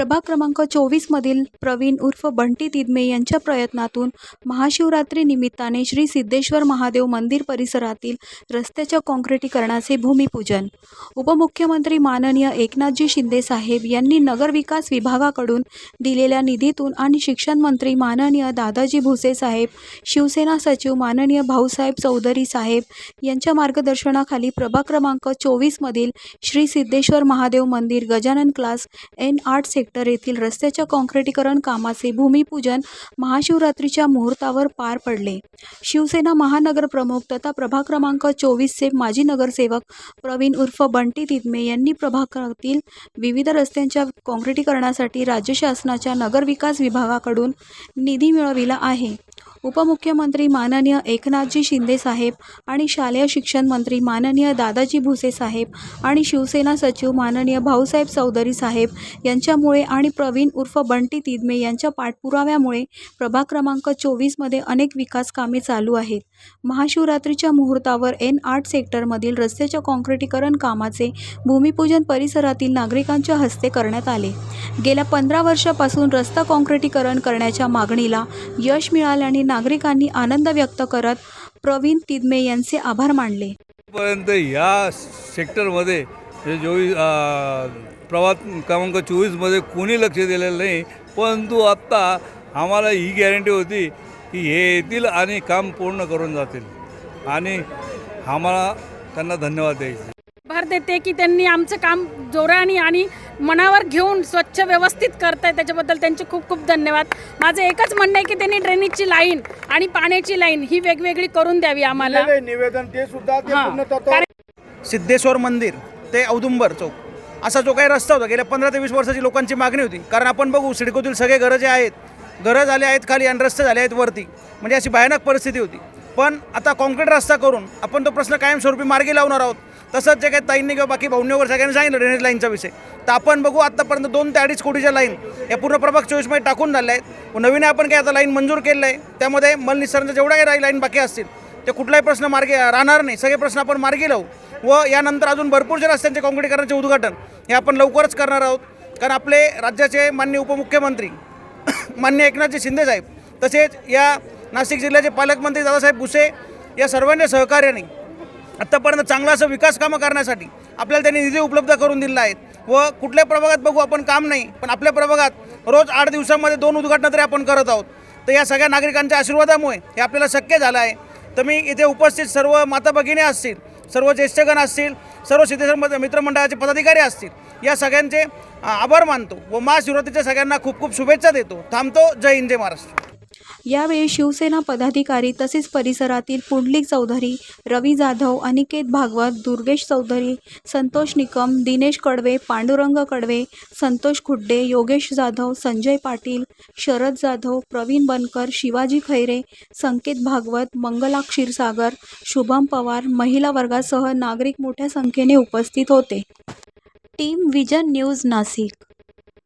प्रभाग क्रमांक चोवीस मधील प्रवीण उर्फ बंटी दिदमे यांच्या प्रयत्नातून महाशिवरात्री निमित्ताने श्री सिद्धेश्वर महादेव मंदिर परिसरातील रस्त्याच्या काँक्रिटीकरणाचे भूमिपूजन. उपमुख्यमंत्री माननीय एकनाथजी शिंदे साहेब यांनी नगरविकास विभागाकडून दिलेल्या निधीतून आणि शिक्षण मंत्री माननीय दादाजी भुसे साहेब शिवसेना सचिव माननीय भाऊसाहेब चौधरी साहेब यांच्या मार्गदर्शनाखाली प्रभाग क्रमांक चोवीसमधील श्री सिद्धेश्वर महादेव मंदिर गजानन क्लास एन आठ सेक्टर येथील रस्त्याच्या काँक्रिटीकरण कामाचे भूमिपूजन महाशिवरात्रीच्या मुहूर्तावर पार पडले. शिवसेना महानगर प्रमुख तथा प्रभाग क्रमांक चोवीसचे माजी नगरसेवक प्रवीण उर्फ बंटी तिदमे यांनी प्रभागातील विविध रस्त्यांच्या काँक्रिटीकरणासाठी राज्य शासनाच्या नगरविकास विभागाकडून निधी मिळविला आहे. उपमुख्यमंत्री माननीय एकनाथजी शिंदे साहेब आणि शालेय शिक्षण मंत्री माननीय दादाजी भुसे साहेब आणि शिवसेना सचिव माननीय भाऊसाहेब चौधरी साहेब यांच्यामुळे आणि प्रवीण उर्फ बंटी तिदमे यांच्या पाठपुराव्यामुळे प्रभाग क्रमांक चोवीसमध्ये अनेक विकास कामे चालू आहेत. महाशिवरात्रीच्या मुहूर्तावर एन आठ सेक्टरमधील रस्त्याच्या काँक्रिटीकरण कामाचे भूमिपूजन परिसरातील नागरिकांच्या हस्ते करण्यात आले. गेल्या पंधरा वर्षापासून रस्ता काँक्रिटीकरण करण्याच्या मागणीला यश मिळाल्याने नागरिकांनी आनंद व्यक्त करत प्रवीण तिदमे यांचे आभार मानले. पर्यंत या सेक्टरमध्ये जे चोवीस प्रवास क्रमांक चोवीसमध्ये कोणी लक्ष दिलेलं नाही परंतु आत्ता आम्हाला ही गॅरंटी होती की हे येतील आणि काम पूर्ण करून जातील. आणि आम्हाला त्यांना धन्यवाद द्यायचे. भर देते की त्यांनी आमचं काम जोराने आणि मनावर घेऊन स्वच्छ व्यवस्थित करताय. त्याच्याबद्दल त्यांचे खूप खूप धन्यवाद. माझं एकच म्हणणं आहे की त्यांनी ड्रेनेजची लाईन आणि पाण्याची लाईन ही वेगवेगळी करून द्यावी आम्हाला. निवेदन ते सुद्धा हां. सिद्धेश्वर मंदिर ते औदुंबर चौक. असा जो काही रस्ता होता गेल्या पंधरा ते वीस वर्षाची लोकांची मागणी होती. कारण आपण बघू सिडकोतील सगळे घरं जे आहेत घरं झाले आहेत खाली आणि रस्ते झाले आहेत वरती. म्हणजे अशी भयानक परिस्थिती होती. पण आता कॉन्क्रीट रस्ता करून आपण तो प्रश्न कायमस्वरूपी मार्गी लावणार आहोत. तसंच जे काही ताईंनी किंवा बाकी भाऊंनीवर सगळ्यांनी सांगितलं ड्रेनेज लाईनचा विषय. तर आपण बघू आत्तापर्यंत दोन ते अडीच कोटीच्या लाईन या पूर्ण प्रभाग चोवीसमध्ये टाकून झाल्या आहेत. व नवीन आपण काही आता लाईन मंजूर केलेलं आहे. त्यामध्ये मलनिसरणाच्या जेवढ्या काही लाईन बाकी असतील ते कुठलाही प्रश्न मार्गी राहणार नाही. सगळे प्रश्न आपण मार्गी लावू. व यानंतर अजून भरपूरचे रस्त्यांचे काँक्रिटीकरणाचे उद्घाटन हे आपण लवकरच करणार आहोत. कारण आपले राज्याचे मान्य उपमुख्यमंत्री मान्य एकनाथजी शिंदे साहेब तसेच या नाशिक जिल्ह्याचे पालकमंत्री दादासाहेब भुसे या सर्वांच्या सहकार्याने आत्तापर्यंत चांगला असं विकास कामं करण्यासाठी आपल्याला त्यांनी निधी उपलब्ध करून दिला आहेत व कुठल्या प्रभागात बघू आपण काम नाही पण आपल्या प्रभागात रोज आठ दिवसामध्ये दोन उद्घाटनं तरी आपण करत आहोत. तर या सगळ्या नागरिकांच्या आशीर्वादामुळे हे आपल्याला शक्य झालं आहे. तर मी इथे उपस्थित सर्व माता भगिनी असतील सर्व ज्येष्ठगण असतील सर्व सिद्धेश्वर मित्रमंडळाचे पदाधिकारी असतील या सगळ्यांचे आभार मानतो व महाशिवरात्रीच्या सगळ्यांना खूप खूप शुभेच्छा देतो. थांबतो. जय हिंद जय महाराष्ट्र. यावेळी शिवसेना पदाधिकारी तसेच परिसरातील पुंडलिक चौधरी रवी जाधव अनिकेत भागवत दुर्गेश चौधरी संतोष निकम दिनेश कडवे पांडुरंग कडवे संतोष खुड्डे योगेश जाधव संजय पाटील शरद जाधव प्रवीण बनकर शिवाजी खैरे संकेत भागवत मंगला क्षीरसागर शुभम पवार महिला वर्गासह नागरिक मोठ्या संख्येने उपस्थित होते. Team vision news Nashik.